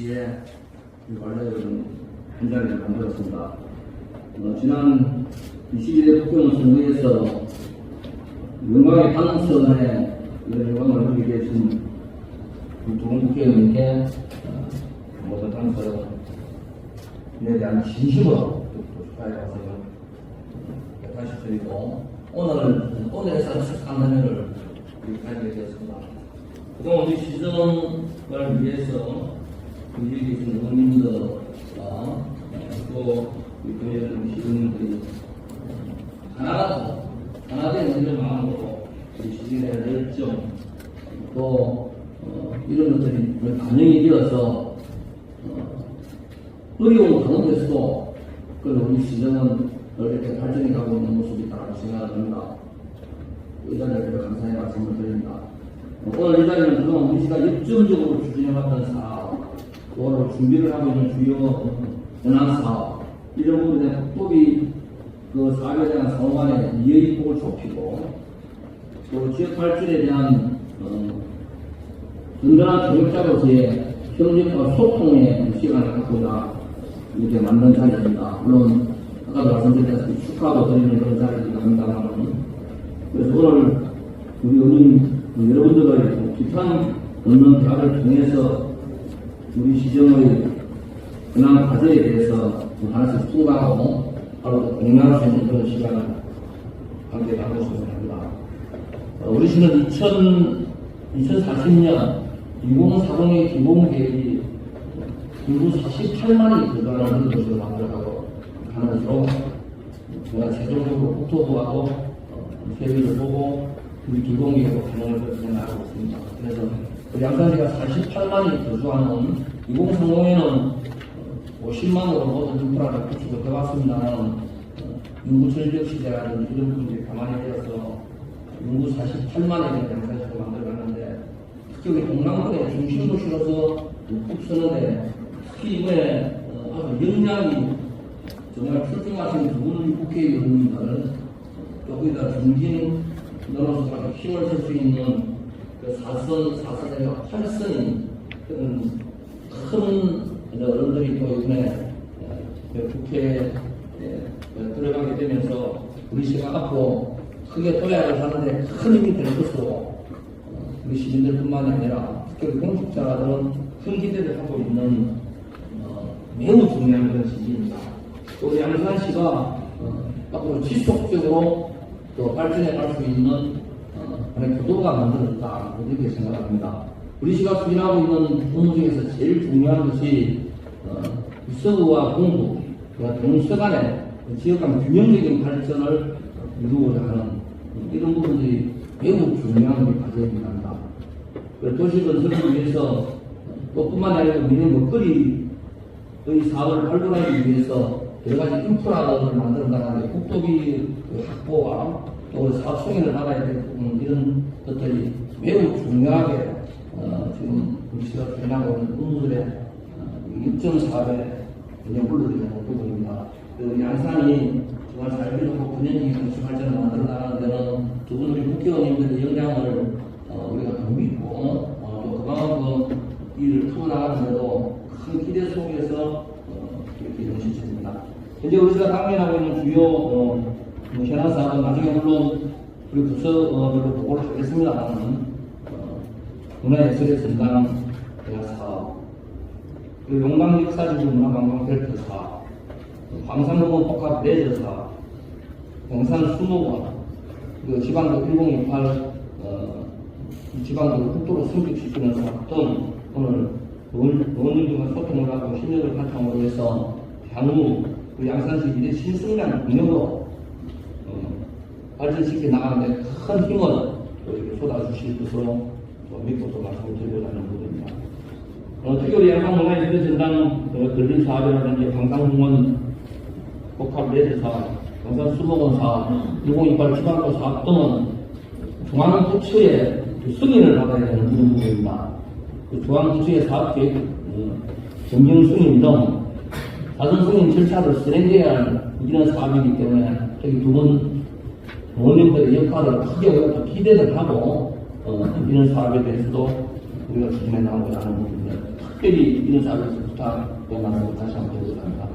시에 이 관례를 현장에 만들었습니다. 어, 지난 21대 국경 선거에서 영광의 당선에 이런 영광을 누리게 해준 두분 국회의원님께 어, 모든 당선에 대한 진심으로 다시 드리고 오늘 오늘에서 축하하는 가지게 되었습니다. 그동안 우리 시정을 위해서 여기 계신 의원님들과 또 우리 교회의 시민들이 하나라도 하나된 의미를 마음으로 우리 시민의 열정 또 어, 이런 것들이 반영이 되어서 어, 어려운 가운데서도 그 우리 시정은 이렇게 발전해 가고 있는 모습이 있다고 생각합니다. 이 자리에 감사의 말씀을 드립니다. 오늘 이 자리는 그동안 우리 시가 역점적으로 추진해왔던 사업, 또 준비를 하고 있는 주요 현안 사업, 이런 부분에 국법이 그 사업에 대한 상호간의 이해의폭을 좁히고, 또 지역 발전에 대한 어, 든든한 교육자로서의 협력과 소통의 시간을 갖고자 이렇게 만든 자리입니다. 물론 아까도 말씀드렸다시피 축하도 드리는 그런 자리이기도 합니다만 그래서 오늘 우리 의원 여러분들의 비판 없는 대화를 통해서 우리 시정의 근황 과제에 대해서 하나씩 통과하고 바로 공유할 수 있는 그런 시간을 함께 나누었으면 합니다. 어, 우리 시는 2000, 2040년 2040의 기본 계획이 인구 48만이 들어가는 것으로 만들어가고 것으로 제가 최종적으로 국토부하고 어, 계획을 보고 우리 기본 계획으로 반영을 진행하고 있습니다. 그래서 양산시가 48만이 거주하는 2030에는 50만으로 모든 인프라를 구축을 해왔습니다만 인구 절벽 시대라든지 이런 부분들이 감안이 되어서 인구 48만에 대한 양산시를 만들어갔는데 특히 동남권의 중심 도시로서 푹 서는데 특히 이번에 어, 아주 역량이 정말 출중하신 두 분 국회의원님들 또 거기다 중진 아주 힘을 쓸 수 있는 그 사선, 사선의 팔선인 그런 큰 어른들이 또 어, 그 국회에 어, 들어가게 되면서 우리 시가 앞으로 크게 도약을 하는데 큰 힘이 될 것으로 어, 우리 시민들뿐만이 아니라 특히 공직자들은 큰 기대를 하고 있는 어, 매우 중요한 그런 시기입니다. 또 우리 양산시가 어, 앞으로 지속적으로 또 발전해 갈 수 있는 어, 그런 교도가 만들었다 이렇게 생각합니다. 우리 시가 추진하고 있는 업무 중에서 제일 중요한 것이 어, 서구와 공부, 그리고 동서 간의 지역 간 균형적인 발전을 이루고자 하는 이런 부분들이 매우 중요한 과제입니다. 그 도시 건설을 위해서 또 뿐만 아니라 우리는 먹거리의 사업을 발굴하기 위해서 여러 가지 인프라를 만들어 나가는데 국토비 그 확보와 또 사업 승인을 받아야 될 부분 이런 것들이 매우 중요하게 어, 지금 우리 시가 진행하고 있는 어, 입점 사업에 그냥 불러들이는 부분입니다. 그 양산이 정말 잘 빌려고 근현적인 도시 발전을 만들어 나가는 데는 두분 우리 국회의원님들의 역량을 어, 우리가 더 믿고 어, 또 그만큼 일을 풀어나가는데도 큰 기대 속에서 어, 이렇게 연실됩니다. 현재 우리가 당면하고 있는 주요 어, 뭐 현안 사업은 나중에 물론 우리 부서별로 보고를 하겠습니다만 어, 문화예술의 전당 대화 사업, 그리고 용강 역사지구 문화관광 벨트 사업, 광산공원 복합 레저 사업, 용산 수목원, 그 지방도 1028 어, 이 지방도 국도로 승격시키는 사업 등 오늘 의원님들과 소통을 하고 신뢰를 바탕으로 해서 향후 그 양산시 신승량 공역으로 어, 발전시켜 나가는데 큰 힘을 또 이렇게 쏟아주실 것으로 또 믿고 또 말씀을 드리려고 하는 부분입니다. 어, 특히 우리 양산문화예술의 전당 그 들린 사업이라든지 광산공원 복합 레저 사업, 광산 수목원 사업, 2028 지방도 사업 등은 중앙부처의 그 승인을 받아야 되는 부분입니다. 그 중앙부처의 사업계획 어, 정경 승인 등 사전 승인 절차를 실행해야 할 이런 사업이기 때문에 저기 두분 의원님들의 역할을 우리가 기대를 하고 어, 이런 사업에 대해서도 우리가 추진해 나가고자 하는 부분입니다. 특별히 이런 사업에서 부탁의 말을 다시 한번 드리겠습니다.